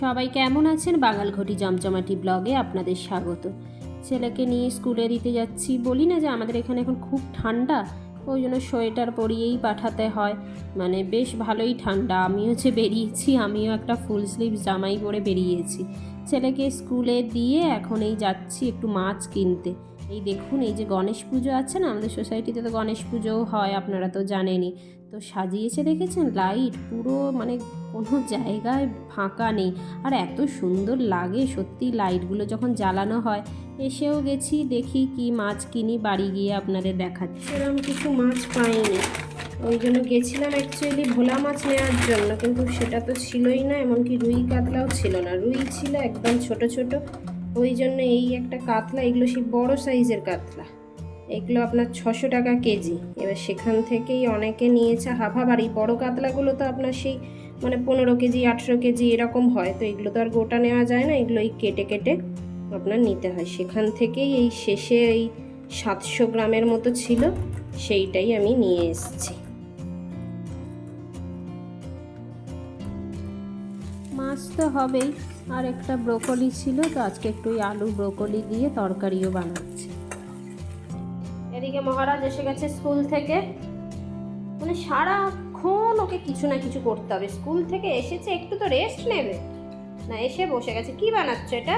সবাই কেমন আছেন? বাঙাল ঘটি জমজমাটি ব্লগে আপনাদের স্বাগত। ছেলেকে নিয়ে স্কুলে দিতে যাচ্ছি। বলি না যে আমাদের এখানে এখন খুব ঠান্ডা, ওই জন্য সোয়েটার পরিয়েই পাঠাতে হয়। মানে বেশ ভালোই ঠান্ডা। আমি হচ্ছে বেরিয়েছি, আমিও একটা ফুল স্লিভ জামাই পরে বেরিয়েছি। ছেলেকে স্কুলে দিয়ে এখন এই যাচ্ছি একটু মাছ কিনতে। এই দেখুন, এই যে গণেশ পুজো আছে না, আমাদের সোসাইটিতে তো গণেশ পুজোও হয়, আপনারা তো জানেনই। তো সাজিয়েছে দেখেছেন? লাইট পুরো মানে কোনো জায়গায় ফাঁকা নেই। আর এত সুন্দর লাগে সত্যি লাইটগুলো যখন জ্বালানো হয়। এসেও গেছি, দেখি কি মাছ কিনি, বাড়ি গিয়ে আপনাদের দেখাচ্ছি। এরকম কিছু মাছ পাইনি। ওই জন্য গেছিলাম অ্যাকচুয়ালি ভোলা মাছ নেওয়ার জন্য, কিন্তু সেটা তো ছিলই না, এমনকি রুই কাতলাও ছিল না। রুই ছিল একদম ছোট ছোট। ওই জন্য এই একটা কাতলা, এগুলো সেই বড় সাইজের কাতলা। এগুলো আপনার ছশো টাকা কেজি। এবার সেখান থেকেই অনেকে নিয়েছে হাফ আর এই বড়ো কাতলাগুলো তো আপনার সেই মানে পনেরো কেজি, আঠেরো কেজি এরকম হয়। তো এগুলো তো আর গোটা নেওয়া যায় না, এগুলো এই কেটে কেটে আপনার নিতে হয়। সেখান থেকেই এই শেষে এই সাতশো গ্রামের মতো ছিল, সেইটাই আমি নিয়ে এসেছি। মাছ তো হবেই। আর একটা ব্রোকলি ছিল তো আজকে একটু ওই আলু ব্রোকলি দিয়ে তরকারিও বানাচ্ছি। এদিকে মহারাজ এসে গেছে স্কুল থেকে। মানে সারাক্ষণ ওকে কিছু না কিছু করতে হবে। স্কুল থেকে এসেছে একটু তো রেস্ট নেবে। না এসে বসে গেছে। কি বানাচ্ছ এটা?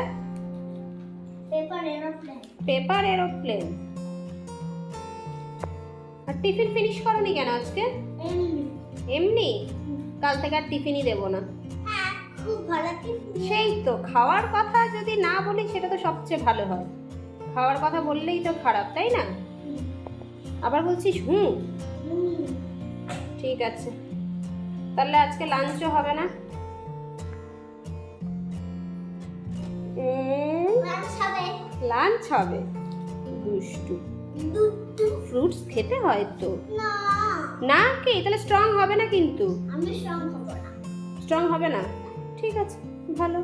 পেপার এরোপ্লেন পেপার এরোপ্লেন আর টিফিন ফিনিশ করনি কেন আজকে? এমনি। এমনি? কাল থেকে আর টিফিনই দেবো না। সেই তো খাওয়ার কথা যদি না বলি সেটা তো সবচেয়ে ভালো হয়। খাওয়ার কথা বললেই তো খারাপ তাই না? আবার বলছিস হুম ঠিক আছে। তাহলে আজকে লাঞ্চও হবে না? লাঞ্চ হবে। দুষ্টু। ফ্রুটস খেতে হয় তো? না। না কি? তাহলে স্ট্রং হবে না কিন্তু? আমি স্ট্রং হব না। স্ট্রং হবে না? ঠিক আছে ভালো।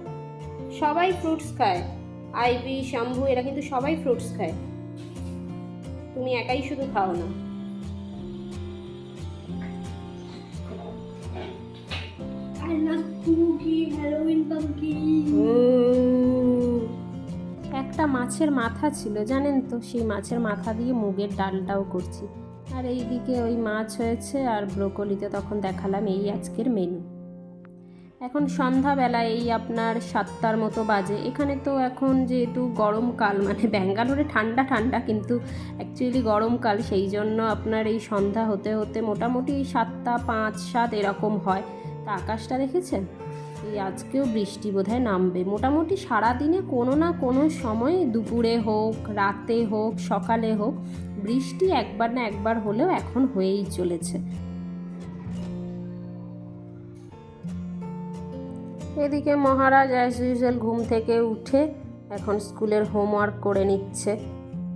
সবাই ফ্রুটস খায়। আইবি শম্ভু এরা কিন্তু সবাই ফ্রুটস খায়। তুমি একাই শুধু খাও না. একটা মাছের মাথা ছিল জানেন তো? সেই মাছের মাথা দিয়ে মুগের ডালটাও করছি। আর এইদিকে ওই মাছ হয়েছে আর ব্রোকলিতে তখন দেখালাম এই আজকের মেনু এখন সন্ধ্যাবেলা এই আপনার সাতটার মতো বাজে। এখানে তো এখন যেহেতু গরমকাল মানে ব্যাঙ্গালোরে ঠান্ডা ঠান্ডা, কিন্তু অ্যাকচুয়ালি গরমকাল সেই জন্য আপনার এই সন্ধ্যা হতে হতে মোটামুটি সাতটা পাঁচ সাত এরকম হয়। তা আকাশটা দেখেছেন? এই আজকেও বৃষ্টি বোধহয় নামবে। মোটামুটি সারাদিনে কোনো না কোনো সময় দুপুরে হোক, রাতে হোক, সকালে হোক, বৃষ্টি একবার না একবার হলেও এখন হয়েই চলেছে। এদিকে মহারাজ অ্যাজ ইউজুয়াল ঘুম থেকে উঠে এখন স্কুলের হোমওয়ার্ক করে নিচ্ছে।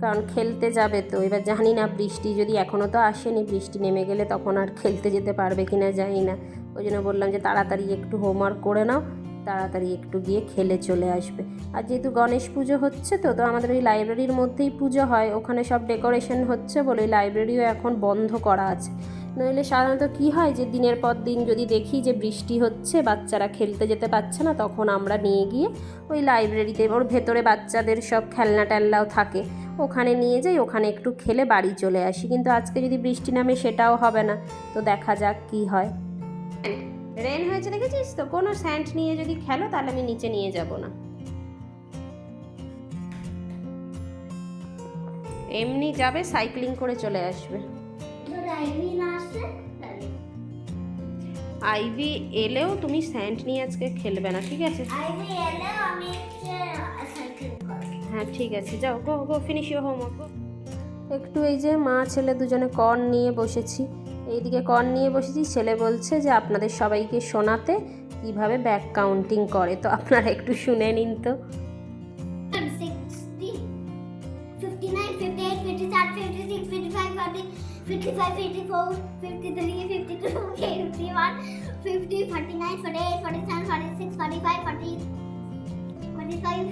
কারণ খেলতে যাবে তো, এবার জানি না বৃষ্টি যদি এখনও তো আসেনি, বৃষ্টি নেমে গেলে তখন আর খেলতে যেতে পারবে কি না জানি না। ওই জন্য বললাম যে তাড়াতাড়ি একটু হোমওয়ার্ক করে নাও, তাড়াতাড়ি একটু গিয়ে খেলে চলে আসবে। আর যেহেতু গণেশ পুজো হচ্ছে তো তো আমাদের ওই লাইব্রেরির মধ্যেই পুজো হয়, ওখানে সব ডেকোরেশন হচ্ছে বলে ওই লাইব্রেরিও এখন বন্ধ করা আছে। নইলে সাধারণত কি হয় যে দিনের পর দিন যদি দেখি যে বৃষ্টি হচ্ছে, বাচ্চারা খেলতে যেতে পারছে না, তখন আমরা নিয়ে গিয়ে ওই লাইব্রেরিতে ওর ভেতরে বাচ্চাদের সব খেলনা টেলনাও থাকে। ওখানে নিয়ে যাই, ওখানে একটু খেলে বাড়ি চলে আসি। কিন্তু আজকে যদি বৃষ্টি নামে সেটাও হবে না। তো দেখা যাক কি হয়। রেন হয়েছে দেখেছিস তো? কোনো স্যান্ড নিয়ে যদি খেলো, তাহলে আমি নিচে নিয়ে যাব না। এমনি যাবে, সাইক্লিং করে চলে আসবে। আইভি না আসে আইভি এলেও তুমি স্যান্ড নিয়ে আজকে খেলবে না ঠিক আছে? আইভি এলে আমি হ্যাঁ ঠিক আছে যাও go go finish your homework একটু এই যে মা ছেলে দুজনে কর্ন নিয়ে বসেছি। এইদিকে কর্ন নিয়ে বসেছি ছেলে বলছে যে আপনাদের সবাইকে শোনাতে কীভাবে ব্যাক কাউন্টিং করে তো আপনারা একটু শুনে নিন তো। 55 54 53 52 51 50 49 48 47 46 45 40 45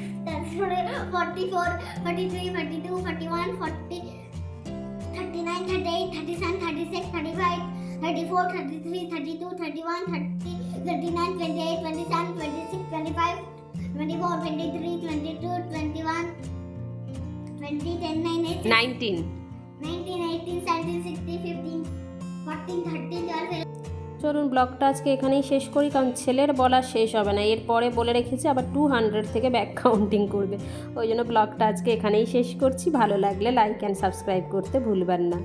44 43 42 41 40 39 38 37 36 35 34 33 32 31 30 39, 28, 27, 26, 25, 24, 23, 22, 21, 20, 10, 9, 8, নাইনটিন 19, 18, 17, 16, 15, 14, 13, 12, চলুন ব্লগটা আজকে এখানেই শেষ করি কারণ ছেলের বলা শেষ হবে না। এরপরে বলে রেখেছি আবার টু হান্ড্রেড থেকে ব্যাক কাউন্টিং করবে। ওই জন্য ব্লগটা আজকে এখানেই শেষ করছি। ভালো লাগলে লাইক অ্যান্ড সাবস্ক্রাইব করতে ভুলবেন না।